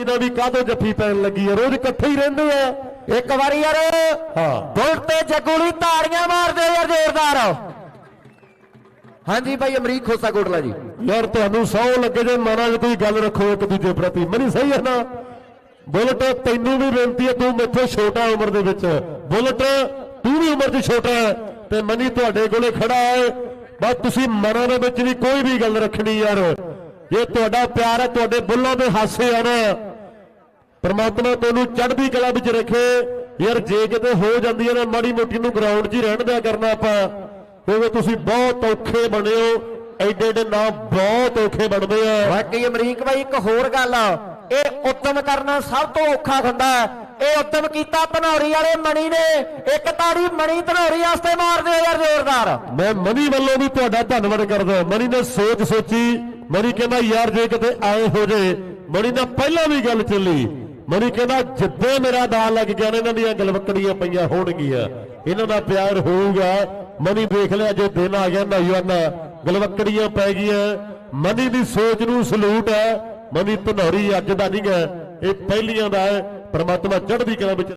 ਇਹਨਾਂ ਦੀ ਕਾਹਦੋਂ ਜੱਫੀ ਪੈਣ ਲੱਗੀ ਆ? ਰੋਜ਼ ਇਕੱਠੇ ਹੀ ਰਹਿੰਦੇ ਆ। ਇੱਕ ਵਾਰੀ ਯਾਰ ਹਾਂ। ਬੁਲਟ ਤੇ ਜੱਗੂ ਲਈ ਤਾੜੀਆਂ ਮਾਰਦੇ ਯਾਰ ਜ਼ੋਰਦਾਰ। ਹਾਂਜੀ ਭਾਈ ਅਮਰੀਕ ਖੋਸਾ ਕੋਟਲਾ ਜੀ। ਯਾਰ ਤੁਹਾਨੂੰ ਸੌ ਲੱਗੇ ਜੇ ਮਨਾਂ 'ਚ ਕੋਈ ਗੱਲ ਰੱਖੋ ਇੱਕ ਦੂਜੇ ਪ੍ਰਤੀ। ਮਨੀ ਸਹੀ ਹੈ ਨਾ? ਬੁਲਟ ਤੈਨੂੰ ਵੀ ਬੇਨਤੀ ਹੈ ਤੂੰ ਮੇਥੋਂ ਛੋਟਾ ਉਮਰ ਦੇ ਵਿੱਚ। ਬੁਲਟ ਤੂੰ ਵੀ ਉਮਰ 'ਚ ਛੋਟਾ ਹੈ ਤੇ ਮਨੀ ਤੁਹਾਡੇ ਕੋਲੇ ਖੜਾ ਹੈ। ਬਸ ਤੁਸੀਂ ਮਨਾਂ ਦੇ ਵਿੱਚ ਵੀ ਕੋਈ ਵੀ ਗੱਲ ਰੱਖਣੀ ਯਾਰ। ਇਹ ਤੁਹਾਡਾ ਪਿਆਰ ਹੈ ਤੁਹਾਡੇ ਬੁੱਲਾਂ ਦੇ ਹਾਸੇ ਆ ਨਾ ਪਰਮਾਤਮਾ ਤੁਹਾਨੂੰ ਚੜ੍ਹਦੀ ਕਲਾ ਵਿੱਚ ਰੱਖੇ। ਯਾਰ ਜੇ ਕਿਤੇ ਹੋ ਜਾਂਦੀ ਹੈ ਨਾ ਮਾੜੀ ਮੋਟੀ ਨੂੰ ਗਰਾਊਂਡ 'ਚ ਹੀ ਰਹਿਣ ਦਿਆ ਕਰਨਾ ਆਪਾਂ ਕਿਉਂਕਿ ਤੁਸੀਂ ਬਹੁਤ ਔਖੇ ਬਣੇ ਹੋ। ਐਡੇ ਐਡੇ ਨਾਮ ਬਹੁਤ ਔਖੇ ਬਣਦੇ ਆ। ਬਾਕੀ ਅਮਰੀਕ ਭਾਈ ਇੱਕ ਹੋਰ ਗੱਲ ਇਹ ਉੱਤਮ ਕਰਨਾ ਸਭ ਤੋਂ ਔਖਾ ਹੁੰਦਾ ਹੈ। ਇਹ ਉੱਤਮ ਕੀਤਾ ਧਨੌਰੀ ਵਾਲੇ ਮਣੀ ਨੇ। ਇੱਕ ਤਾੜੀ ਮਣੀ ਧਨੌਰੀ ਵਾਸਤੇ ਮਾਰਦੇ ਆ ਯਾਰ ਜ਼ੋਰਦਾਰ। ਮੈਂ ਮਨੀ ਵੱਲੋਂ ਵੀ ਤੁਹਾਡਾ ਧੰਨਵਾਦ ਕਰਦਾ ਮਨੀ ਨੇ ਸੋਚ ਸੋਚੀ। ਮਨੀ ਕਹਿੰਦਾ ਯਾਰ ਜੇ ਕਿਤੇ ਆਏ ਹੋ ਜੇ ਮਨੀ ਨੇ ਪਹਿਲਾਂ ਵੀ ਗੱਲ ਚੱਲੀ। ਮਨੀ ਕਹਿੰਦਾ, ਜਿੱਦੇ ਮੇਰਾ ਨਾਂ ਲੱਗ ਗਿਆ ਇਹਨਾਂ ਦੀਆਂ ਗਲਵਕੜੀਆਂ ਪਈਆਂ ਹੋਣਗੀਆਂ। ਇਹਨਾਂ ਦਾ ਪਿਆਰ ਹੋਊਗਾ। ਮਨੀ ਦੇਖ ਲਿਆ, ਜੇ ਦਿਨ ਆ ਗਿਆ ਨਾ ਨੌਜਵਾਨਾ ਗਲਵਕੜੀਆਂ ਪੈ ਗਈਆਂ। ਮਨੀ ਦੀ ਸੋਚ ਨੂੰ ਸਲੂਟ ਹੈ। ਮਨੀ ਧਨੌਰੀ ਅੱਜ ਦਾ ਨਹੀਂ ਗਾ ਇਹ ਪਹਿਲੀਆਂ ਦਾ ਹੈ। ਪ੍ਰਮਾਤਮਾ ਚੜ੍ਹਦੀ ਕਲਾ ਵਿੱਚ